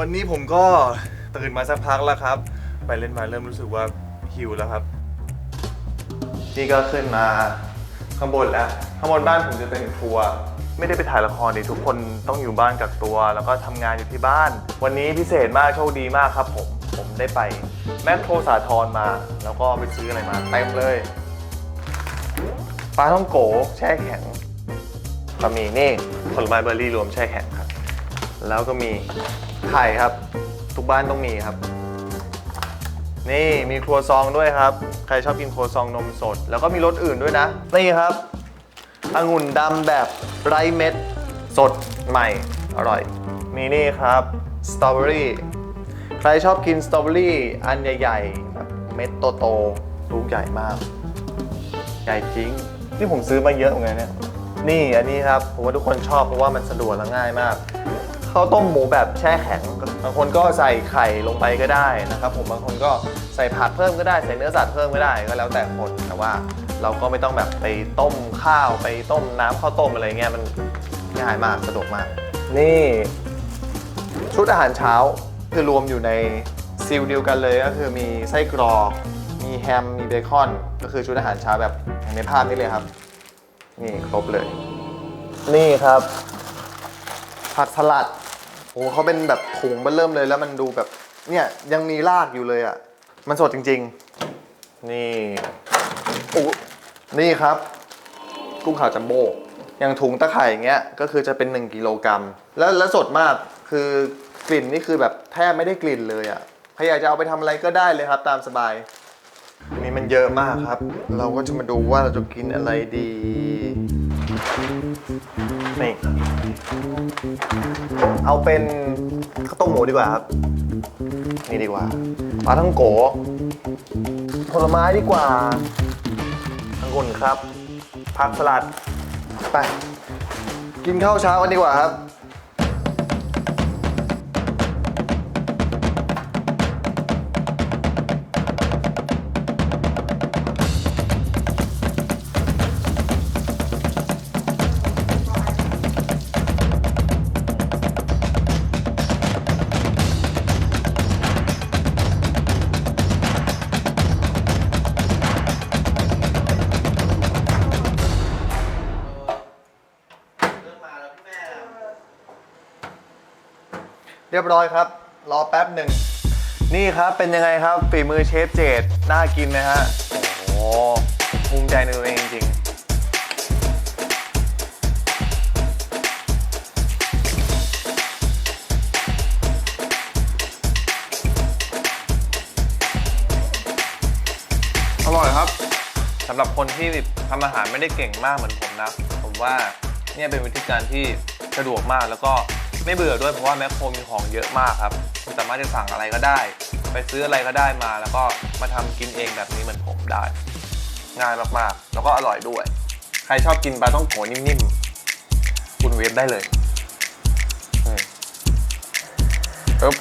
วันนี้ผมก็ตื่นมาสักพักแล้วครับ ไปเล่นมาเริ่มรู้สึกว่าหิวแล้วครับ นี่ก็ขึ้นมาข้างบนแล้ว ข้างบนบ้านผมจะเป็นครัว ไม่ได้ไปถ่ายละครดิทุกคนต้องอยู่บ้านกักตัว แล้วก็ทำงานอยู่ที่บ้าน วันนี้พิเศษมากโชคดีมากครับผม ผมได้ไปแมคโครสาทรมา แล้วก็ไปซื้ออะไรมาเต็มเลยปลาท่องโกแช่แข็งก็มีนี่ผลไม้เบอร์รี่รวมแช่แข็งครับ แล้วก็มีไข่ครับ ทุกบ้านต้องมีครับ นี่มีครัวซองด้วยครับ ใครชอบกินครัวซองนมสด แล้วก็มีรสอื่นด้วยนะ นี่ครับองุ่นดำแบบไร้เม็ด สดใหม่ อร่อย มีนี่ครับสตรอเบอรี่ใครชอบกินสตรอเบอรี่อันใหญ่ๆแบบเม็ดโตๆลูกใหญ่มาก ใหญ่จริง นี่ผมซื้อมาเยอะเหมือนกันเนี่ยนี่อันนี้ครับผมว่าทุกคนชอบเพราะว่ามันสะดวกและง่ายมาก ข้าวต้มหมูแบบแช่แข็ง บางคนก็ใส่ไข่ลงไปก็ได้นะครับผม บางคนก็ใส่ผักเพิ่มก็ได้ ใส่เนื้อสัตว์เพิ่มก็ได้ ก็แล้วแต่คน แต่ว่าเราก็ไม่ต้องแบบไปต้มข้าว ไปต้มน้ำข้าวต้มอะไรเงี้ย มันง่ายมาก สะดวกมาก นี่ ชุดอาหารเช้าคือรวมอยู่ในซีลเดียวกันเลยก็คือมีไส้กรอก มีแฮม มีเบคอน ก็คือชุดอาหารเช้าแบบอย่างในภาพนี้เลยครับ นี่ครบเลย นี่ครับ ผักสลัด โอ้เขาเป็นแบบถุงมันเริ่มเลยแล้วมันดูแบบเนี่ยยังมีรากอยู่เลยอะ มันสดจริง ๆ นี่โอ้นี่ครับ กุ้งขาวจัมโบ้อย่างถุงตะไคร่อย่างเงี้ยก็คือจะเป็น 1กิโลกรัมแล้วแล้วสดมากคือกลิ่นนี่คือแบบแทบไม่ได้กลิ่นเลยอะใครอยากจะเอาไปทำอะไรก็ได้เลยครับ ตามสบายอันนี้มันเยอะมากครับ เราก็จะมาดูว่าเราจะกินอะไรดี นี่เอาเป็นข้าวต้มหมูดีกว่าครับ นี่ดีกว่าปลาทั้งโกผลไม้ดีกว่าทั้งุ่นครับ ผักสลัด ไป กินข้าวเช้ากันดีกว่าครับ เรียบร้อยครับ รอแป๊บหนึ่ง นี่ครับเป็นยังไงครับฝีมือเชฟเจดน่ากินไหมฮะ โอ้โหภูมิใจในตัวเองจริงอร่อยครับสำหรับคนที่ทำอาหารไม่ได้เก่งมากเหมือนผมนะ ผมว่าเนี่ยเป็นวิธีการที่สะดวกมากแล้วก็ ไม่เบื่อด้วยเพราะว่าแมคโครมีของเยอะมากครับคุณสามารถจะสั่งอะไรก็ได้ ไปซื้ออะไรก็ได้มา แล้วก็มาทำกินเองแบบนี้เหมือนผมได้ ง่ายมากๆ แล้วก็อร่อยด้วย ใครชอบกินปลาต้องโขนิ่มๆ คุณเวฟได้เลยอืมปึ๊บ